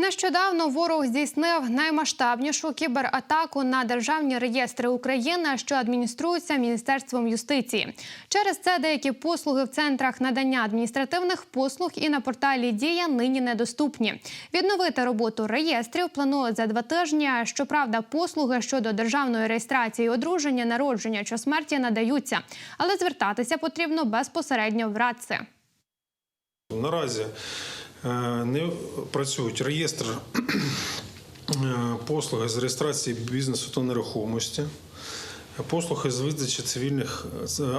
Нещодавно ворог здійснив наймасштабнішу кібератаку на державні реєстри України, що адмініструються Міністерством юстиції. Через це деякі послуги в центрах надання адміністративних послуг і на порталі Дія нині недоступні. Відновити роботу реєстрів планують за два тижні. Щоправда, послуги щодо державної реєстрації одруження, народження чи смерті надаються, але звертатися потрібно безпосередньо в РАЦИ. Наразі не працюють реєстр е, послуги з реєстрації бізнесу та нерухомості, послуги з видачі цивільних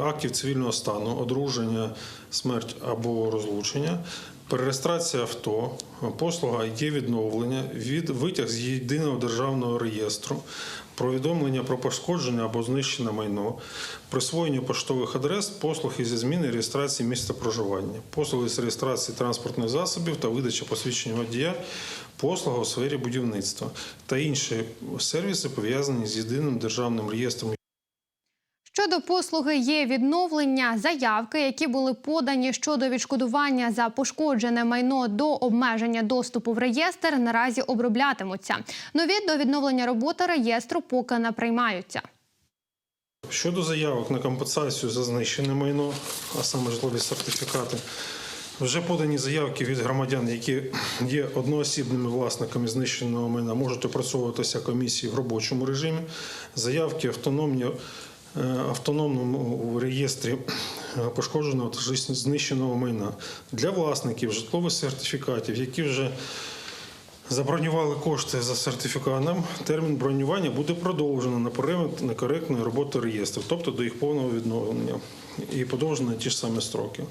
актів цивільного стану, одруження, смерть або розлучення. Перереєстрація авто, послуга є відновлення, від витяг з єдиного державного реєстру, повідомлення про пошкодження або знищене майно, присвоєння поштових адрес, послуги зі зміни реєстрації місця проживання, послуги з реєстрації транспортних засобів та видачі посвідчення водія, послуга у сфері будівництва та інші сервіси пов'язані з єдиним державним реєстром Щодо послуги є відновлення заявки, які були подані щодо відшкодування за пошкоджене майно до обмеження доступу в реєстр, наразі оброблятимуться. Нові до відновлення роботи реєстру поки не приймаються. Щодо заявок на компенсацію за знищене майно, а саме житлові сертифікати, вже подані заявки від громадян, які є одноосібними власниками знищеного майна, можуть опрацьовуватися комісії в робочому режимі. Заявки автономні. Е, Автономному реєстрі е, пошкодженого та знищеного майна для власників житлових сертифікатів, які вже Забронювали кошти за сертифікатом. Термін бронювання буде продовжено на період некоректної роботи реєстрів, тобто до їх повного відновлення і подовжено ті ж самі строки.